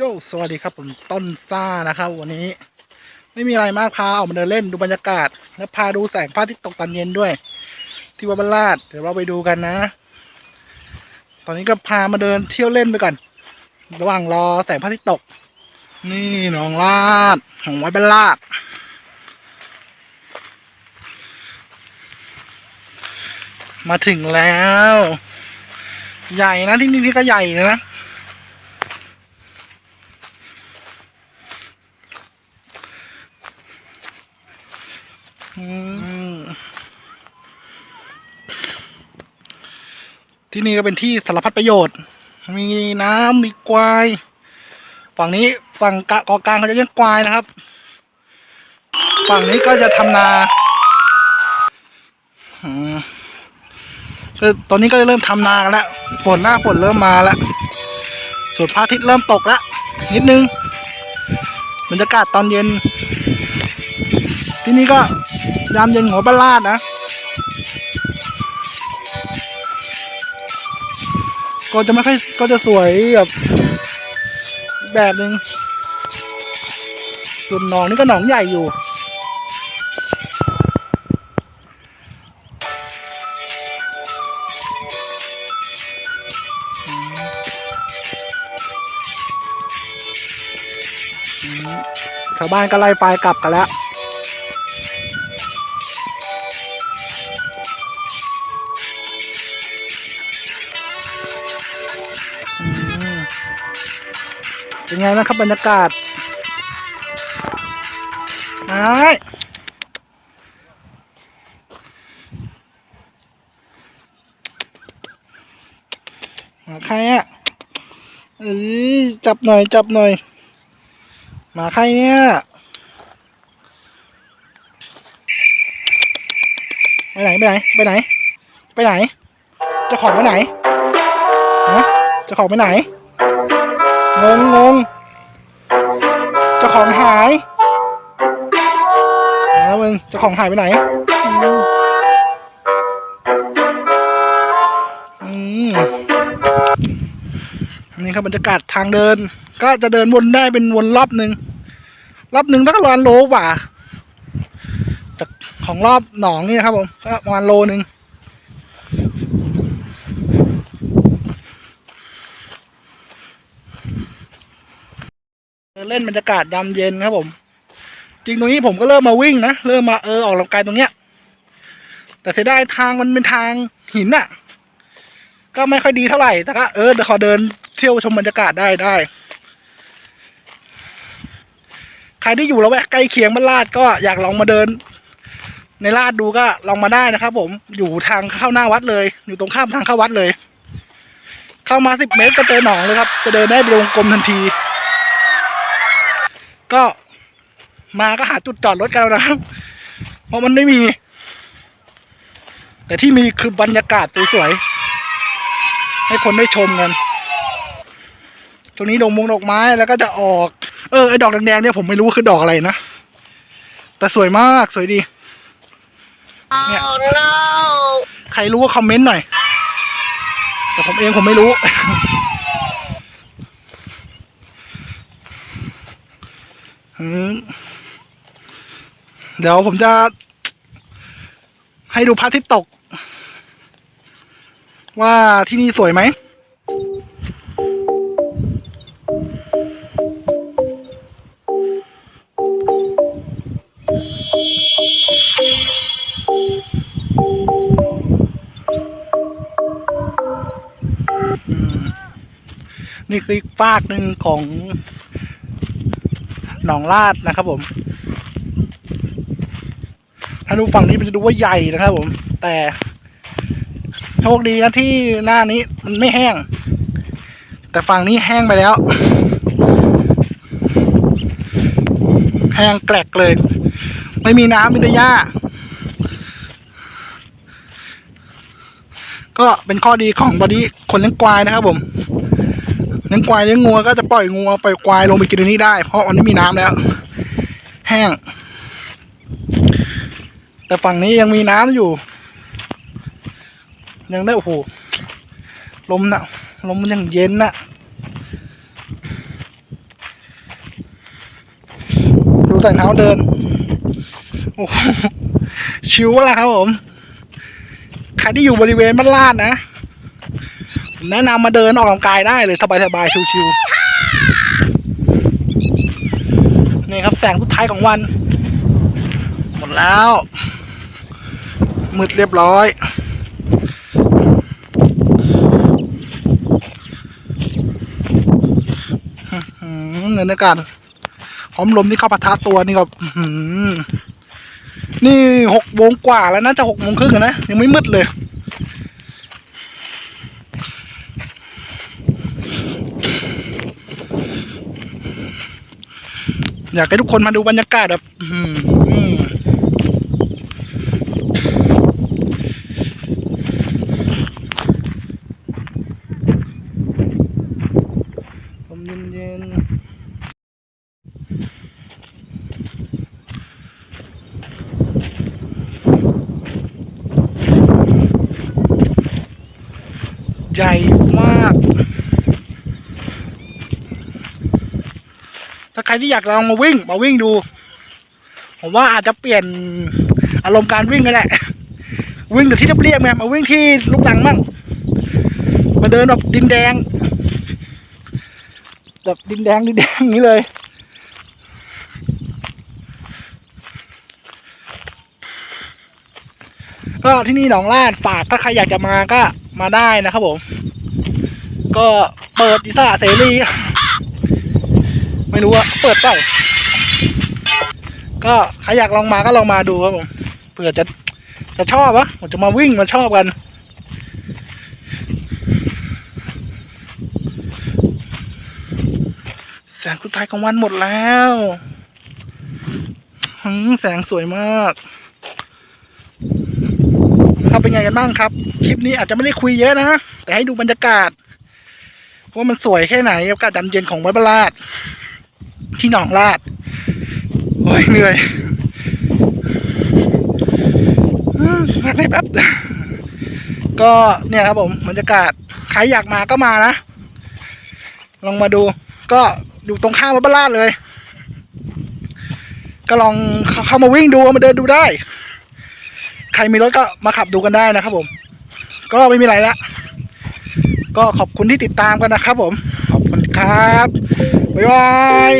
โยสวัสดีครับผมต้นซ่านะครับ วันนี้ ไม่มีอะไรมากพาออกมาเดินเล่นดูบรรยากาศ และพาดูแสงพระอาทิตย์ตกตอนเย็นด้วย ที่วัดบรรลาดเดี๋ยวเราไปดูกันนะ ตอนนี้ก็พามาเดินเที่ยวเล่นไปก่อนระหว่างรอแสงพระอาทิตย์ตก นี่หนองลาดของวัดบรรลาดมาถึงแล้ว ใหญ่นะที่นี่ที่ก็ใหญ่นะ อืม ที่นี่ก็เป็นที่สารพัดประโยชน์ มีน้ำมีควาย ฝั่งนี้ฝั่งกะกอกลางเขาจะเลี้ยงควายนะครับ ฝั่งนี้ก็จะทำนาอืมคือตอนนี้ก็เริ่มทำนากันแล้วฝนหน้าฝนเริ่มมาแล้วส่วนพระอาทิตย์เริ่มตกแล้วนิดนึงบรรยากาศตอนเย็น ที่นี่ก็ยามเย็นหัวบ้านลาดนะ ก็จะไม่ค่อยก็จะสวยแบบแบบหนึ่งส่วนหนองนี่ก็หนองใหญ่อยู่ ชาวบ้านก็ไล่ไฟกลับกันแล้ว เป็นไงบ้างครับบรรยากาศไอ้ายหมาใครอะเอ้ยจับหน่อย จับหน่อย หมาใครเนี่ย ไปไหน ไปไหน ไปไหน ไปไหนจ้าของไปไหนฮะ เจ้าของไปไหน งงงงเจ้าของหายแล้วมึงเจ้าของหายไปไหน อืมอันนี้ครับบรรยากาศทางเดิน ก็จะเดินวนได้เป็นวนรอบหนึ่งรอบหนึ่งตั้งประมาณโลกว่าของรอบหนองนี่นะครับผมก็ประมาณโลหนึ่ง เล่นบรรยากาศยามเย็นครับผม จริงตรงนี้ผมก็เริ่มมาวิ่งนะเริ่มมาเออออกกำลังกายตรงเนี้ย แต่เสียดายทางมันเป็นทางหินอะก็ไม่ค่อยดีเท่าไหร่แต่ก็เออเดี๋ยวขอเดินเที่ยวชมบรรยากาศได้ได้ใครที่อยู่ละแวกใกล้เคียงบ้านลาดก็อยากลองมาเดิน ในลาดดูก็ลองมาได้นะครับ ผมอยู่ทางเข้าหน้าวัดเลย อยู่ตรงข้ามทางเข้าวัดเลย เข้ามาสิบเมตรก็เจอหนองเลยครับ จะเดินได้เป็นวงกลมทันที ก็มาก็หาจุดจอดรถกันแล้วนะครับ เพราะมันไม่มี แต่ที่มีคือบรรยากาศสวยๆให้คนได้ชมกัน ตรงนี้ดงมงดอกไม้แล้วก็จะออก เออไอ้ดอกแดงๆเนี่ยผมไม่รู้ว่าคือดอกอะไรนะ แต่สวยมากสวยดีเนี่ย Oh no! ใครรู้ว่าคอมเมนต์หน่อย แต่ผมเองผมไม่รู้ อืม เดี๋ยวผมจะให้ดูพระอาทิตย์ตก ว่าที่นี่สวยไหมนี่คืออีกฝากหนึ่งของหนองลาดนะครับผม ถ้าดูฝั่งนี้มันจะดูว่าใหญ่นะครับผม แต่โชคดีนะที่หน้านี้มันไม่แห้ง แต่ฝั่งนี้แห้งไปแล้ว แห้งแกลกเลย ไม่มีน้ำมีแต่หญ้า ก็เป็นข้อดีของบอดี้คนเลี้ยงควายนะครับผมเลี้ยงควายเลี้ยงงัวก็จะปล่อยงัวปล่อยควายลงไปกินในนี้ได้ เพราะมันไม่มีน้ำแล้ว แห้ง แต่ฝั่งนี้ยังมีน้ำอยู่ ยังได้โอ้โหลมนะลมมันยังเย็นนะใส่รองเท้าเดิน โอ้โหชิวละครับผมใครที่อยู่บริเวณบ้านลาดนะผมแนะนำมาเดินออกกำลังกายได้เลยสบายๆชิวๆนี่ครับแสงสุดท้ายของวัน หมดแล้ว มืดเรียบร้อย เงินในการหอมลมที่เข้าปะทะตัวนี่ก็นี่หกโมงกว่าแล้วนะจะหกโมงครึ่งนะ ยังไม่มืดเลย อยากให้ทุกคนมาดูบรรยากาศแบบ อื้อหือลมเย็นๆใหญ่มาก ถ้าใครที่อยากลองมาวิ่ง มาวิ่งดู ผมว่าอาจจะเปลี่ยนอารมณ์การวิ่งก็ได้วิ่งแต่ที่เรียบๆไงมาวิ่งที่ลูกหลังบ้างมาเดินแบบดินแดงแบบดินแดงดินแดงอย่างนี้เลย ก็ที่นี่หนองลาดฝากถ้าใครอยากจะมาก็มาได้นะครับผม ก็เปิดอิสระเสรี ไม่รู้ว่าเปิดเปล่าก็ใครอยากลองมาก็ลองมาดูครับผมเผื่อจะจะชอบวะผมจะมาวิ่งมาชอบกัน แสงสุดท้ายของวันหมดแล้วแสงสวยมากครับเป็นไงกันบ้างครับ คลิปนี้อาจจะไม่ได้คุยเยอะนะ แต่ให้ดูบรรยากาศว่ามันสวยแค่ไหนอากาศดำเย็นของวัดบลาด ที่หนองลาดโอ้ยเหนื่อยพักได้แป๊บก็เนี่ยครับผมบรรยากาศใครอยากมาก็มานะ ลองมาดู ก็อยู่ตรงข้ามวัดบ้านลาดเลย ก็ลองเข้าเข้ามาวิ่งดูมาเดินดูได้ ใครมีรถก็มาขับดูกันได้นะครับผม ก็ไม่มีอะไรละก็ขอบคุณที่ติดตามกันนะครับผม ขอบคุณครับ บ๊ายบาย